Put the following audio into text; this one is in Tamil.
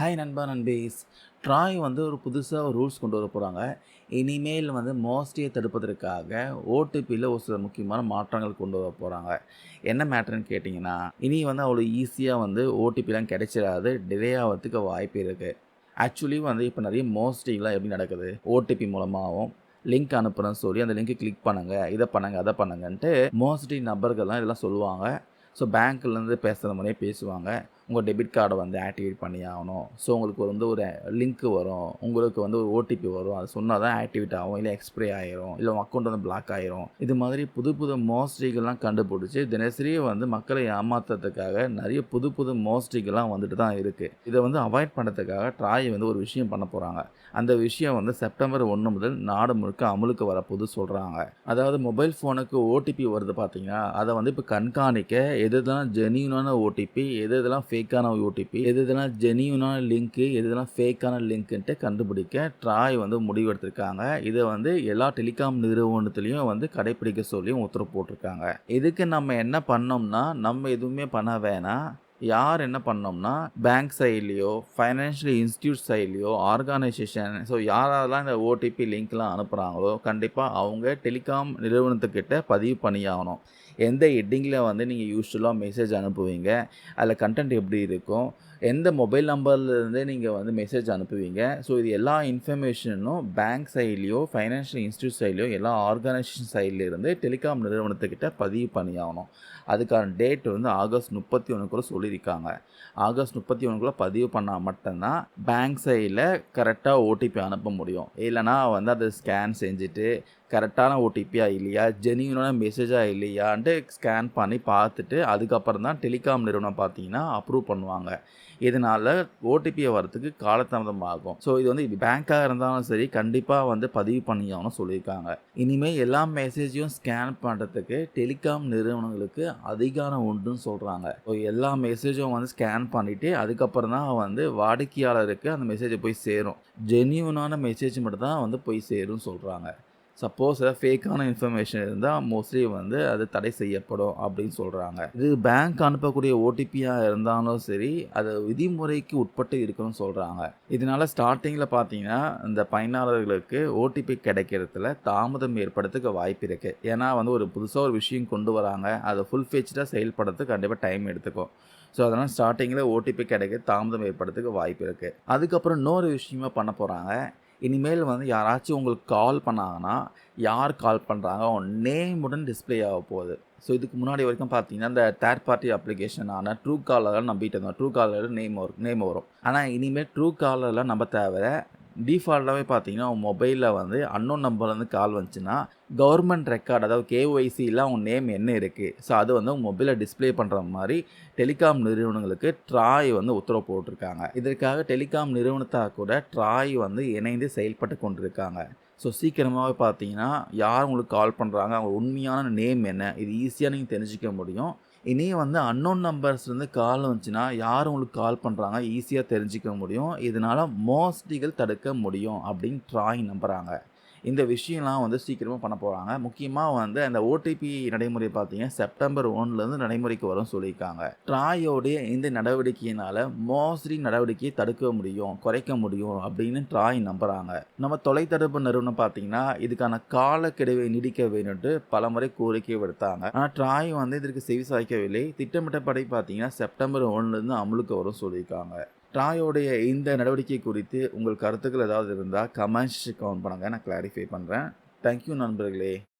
ஹாய் நண்பா நண்பீஸ். ட்ராய் வந்து ஒரு புதுசாக ஒரு ரூல்ஸ் கொண்டு வர போகிறாங்க இனிமேல் வந்து மோஸ்டியை தடுப்பதற்காக ஓடிபியில் ஒரு சில முக்கியமான மாற்றங்கள் கொண்டு வர போகிறாங்க என்ன மேட்டர்னு கேட்டிங்கன்னா இனி வந்து அவ்வளோ ஈஸியாக வந்து ஓடிபிலாம் கிடைச்சிடாது. டிலே ஆகிறதுக்கு வாய்ப்பு இருக்குது ஆக்சுவலி வந்து இப்போ நிறைய மோஸ்டிங்லாம் எப்படி நடக்குது? ஓடிபி மூலமாகவும் லிங்க் அனுப்புகிறேன்னு சொல்லி அந்த லிங்க்கை கிளிக் பண்ணுங்கள் இதை பண்ணுங்கள் அதை பண்ணுங்கன்ட்டு மோஸ்ட்லி நபர்கள்லாம் இதெல்லாம் சொல்லுவாங்க. ஸோ பேங்க்லேருந்து பேசுகிற மாதிரியே பேசுவாங்க. உங்கள் டெபிட் கார்டை வந்து ஆக்டிவேட் பண்ணி ஆகணும். ஸோ உங்களுக்கு வந்து ஒரு லிங்க் வரும். உங்களுக்கு வந்து ஒரு ஓடிபி வரும். அது சொன்னால் தான் ஆக்டிவேட் ஆகும். இல்லை எக்ஸ்ப்ரே ஆயிரும். இல்லை உங்கள் அக்கௌண்ட் வந்து பிளாக் ஆயிரும். இது மாதிரி புது புது மோஸ்டிகள்லாம் கண்டுபிடிச்சி தினசரி வந்து மக்களை ஏமாத்துறதுக்காக நிறைய புது புது மோஸ்டிகள்லாம் வந்துட்டு தான் இருக்குது இதை வந்து அவாய்ட் பண்ணுறதுக்காக ட்ராய் வந்து ஒரு விஷயம் பண்ண போகிறாங்க அந்த விஷயம் வந்து செப்டம்பர் ஒன்று முதல் நாடு முழுக்க அமலுக்கு வரப்போது சொல்கிறாங்க அதாவது மொபைல் ஃபோனுக்கு ஓடிபி வருது பார்த்தீங்கன்னா அதை வந்து இப்போ கண்காணிக்க எது எதெல்லாம் ஜெனியூனான ஓடிபி எது எதெல்லாம் ஃபேக்கான ஓடிபி எது எதெல்லாம் ஜெனியூனான லிங்க்கு எது எதெல்லாம் ஃபேக்கான லிங்க்குன்ட்டு கண்டுபிடிக்க ட்ராய் வந்து முடிவெடுத்திருக்காங்க. இதை வந்து எல்லா டெலிகாம் நிறுவனத்துலேயும் வந்து கடைப்பிடிக்க சொல்லியும் உத்தரவு போட்டிருக்காங்க. இதுக்கு நம்ம என்ன பண்ணோம்னா நம்ம எதுவுமே பண்ண வேணாம். யார் என்ன பண்ணோம்னா பேங்க் சைட்லேயோ ஃபைனான்ஷியல் இன்ஸ்டியூட் சைட்லேயோ ஆர்கனைசேஷன் ஸோ யாரெல்லாம் இந்த ஓடிபி லிங்க்லாம் அனுப்புகிறாங்களோ கண்டிப்பாக அவங்க டெலிகாம் நிறுவனத்துக்கிட்ட பதிவு பண்ணியாகணும். எந்த ஹெட்டிங்கில் வந்து நீங்கள் யூஸ்வலாக மெசேஜ் அனுப்புவீங்க? அதில் கண்டென்ட் எப்படி இருக்கும்? எந்த மொபைல் நம்பர்லேருந்தே நீங்கள் வந்து மெசேஜ் அனுப்புவீங்க? ஸோ இது எல்லா இன்ஃபர்மேஷனும் பேங்க் சைட்லேயோ ஃபைனான்ஷியல் இன்ஸ்டியூட் சைட்லேயோ எல்லா ஆர்கனைசேஷன் சைட்லேருந்து டெலிகாம் நிறுவனத்துக்கிட்ட பதிவு பண்ணியாகணும். அதுக்கான டேட் வந்து ஆகஸ்ட் முப்பத்தி ஒன்றுக்குள்ளே சொல்லியிருக்காங்க. ஆகஸ்ட் முப்பத்தி ஒன்றுக்குள்ளே பதிவு பண்ணால் மட்டும்தான் பேங்க் சைடில் கரெக்டாக ஓடிபி அனுப்ப முடியும். இல்லைனா வந்து அதை ஸ்கேன் செஞ்சுட்டு கரெக்டான ஓடிபியாக இல்லையா? ஜெனியூனான மெசேஜாக இல்லையான்ட்டு ஸ்கேன் பண்ணி பார்த்துட்டு அதுக்கப்புறம் தான் டெலிகாம் நிறுவனம் பார்த்தீங்கன்னா அப்ரூவ் பண்ணுவாங்க. இதனால் ஓடிபியை வரத்துக்கு காலதாமதம் ஆகும் ஸோ இது வந்து பேங்க்காக இருந்தாலும் சரி கண்டிப்பாக வந்து பதிவு பண்ணியாகணும் சொல்லியிருக்காங்க. இனிமேல் எல்லா மெசேஜையும் ஸ்கேன் பண்ணுறதுக்கு டெலிகாம் நிறுவனங்களுக்கு அதிகாரம் உண்டுன்னு சொல்கிறாங்க ஸோ எல்லா மெசேஜும் வந்து ஸ்கேன் பண்ணிவிட்டு அதுக்கப்புறம் தான் வந்து வாடிக்கையாளருக்கு அந்த மெசேஜை போய் சேரும். ஜென்யூனான மெசேஜ் மட்டும் தான் வந்து போய் சேரும்னு சொல்கிறாங்க சப்போஸ் ஏதாவது ஃபேக்கான இன்ஃபர்மேஷன் இருந்தால் மோஸ்ட்லி வந்து அது தடை செய்யப்படும் அப்படின்னு சொல்கிறாங்க இது பேங்க் அனுப்பக்கூடிய ஓடிபியாக இருந்தாலும் சரி அது விதிமுறைக்கு உட்பட்டு இருக்கணும்னு சொல்கிறாங்க இதனால ஸ்டார்டிங்கில் பார்த்தீங்கன்னா இந்த பயனாளர்களுக்கு ஓடிபி கிடைக்கிறதுல தாமதம் ஏற்படுறதுக்கு வாய்ப்பு இருக்குது ஏன்னா வந்து ஒரு புதுசாக ஒரு விஷயம் கொண்டு வராங்க. அதை ஃபுல் ஃபேச்சாக செயல்படுறதுக்கு கண்டிப்பாக டைம் எடுத்துக்கும். ஸோ அதனால் ஸ்டார்டிங்கில் ஓடிபி கிடைக்க தாமதம் ஏற்படுறதுக்கு வாய்ப்பு இருக்குது அதுக்கப்புறம் இன்னொரு விஷயமா பண்ண போகிறாங்க இனிமேல் வந்து யாராச்சும் உங்களுக்கு கால் பண்ணாங்கன்னா யார் கால் பண்ணுறாங்க அவங்க நேமுடன் டிஸ்பிளே ஆக போகுது. ஸோ இதுக்கு முன்னாடி வரைக்கும் பார்த்தீங்கன்னா இந்த தேர்ட் பார்ட்டி அப்ளிகேஷனான ட்ரூ காலர்லாம் நம்பிட்டு இருந்தோம் ட்ரூ காலர் நேம் வரும் நேம் வரும். ஆனால் இனிமேல் ட்ரூ காலர்லாம் நம்ப தேவை டிஃபால்ட்டாகவே பார்த்தீங்கன்னா உங்கள் மொபைலில் வந்து அன்னோன் நம்பர்லேருந்து கால் வந்துச்சுன்னா கவர்மெண்ட் ரெக்கார்டு அதாவது கேஒய்சியில் அவங்க நேம் என்ன இருக்குது ஸோ அது வந்து உங்கள் மொபைலில் டிஸ்பிளே பண்ணுற மாதிரி டெலிகாம் நிறுவனங்களுக்கு ட்ராய் வந்து உத்தரவு போட்டிருக்காங்க. இதற்காக டெலிகாம் நிறுவனத்தாக கூட ட்ராய் வந்து இணைந்து செயல்பட்டு கொண்டிருக்காங்க. ஸோ சீக்கிரமாகவே பார்த்தீங்கன்னா யார் உங்களுக்கு கால் பண்ணுறாங்க அவங்க உண்மையான நேம் என்ன? இது ஈஸியாக நீங்கள் தெரிஞ்சிக்க முடியும். இனியும் வந்து அன்னோன் நம்பர்ஸ்லேருந்து கால் வந்துச்சுன்னா யார் உங்களுக்கு கால் பண்ணுறாங்க ஈஸியாக தெரிஞ்சிக்க முடியும். இதனால் மோஸ்டிகள் தடுக்க முடியும் அப்படின்னு ட்ராயிங் நம்புகிறாங்க இந்த விஷயம்லாம் வந்து சீக்கிரமாக பண்ண போகிறாங்க முக்கியமாக வந்து அந்த ஓடிபி நடைமுறை பார்த்தீங்கன்னா செப்டம்பர் ஒன்லேருந்து நடைமுறைக்கு வரும் சொல்லியிருக்காங்க. ட்ராயோடைய இந்த நடவடிக்கையினால் மோஸ்ட்லி நடவடிக்கையை தடுக்க முடியும் குறைக்க முடியும் அப்படின்னு ட்ராய் நம்புகிறாங்க நம்ம தொலைத்தொடர்பு நிறுவனம் பார்த்தீங்கன்னா இதுக்கான காலக்கெடுவை நீடிக்க வேணும்ட்டு பலமுறை கோரிக்கை விடுத்தாங்க. ஆனால் ட்ராய் வந்து இதற்கு செவி சாய்க்கவில்லை. திட்டமிட்டபடி பார்த்தீங்கன்னா செப்டம்பர் ஒன்லேருந்து அமலுக்கு வரும் சொல்லியிருக்காங்க. ட்ராயோடைய இந்த நடவடிக்கை குறித்து உங்கள் கருத்துக்கள் ஏதாவது இருந்தால் கமெண்ட்ஸ் கவுண்ட் பண்ணுங்கள் நான் கிளாரிஃபை பண்ணுறேன் தேங்க்யூ நண்பர்களே.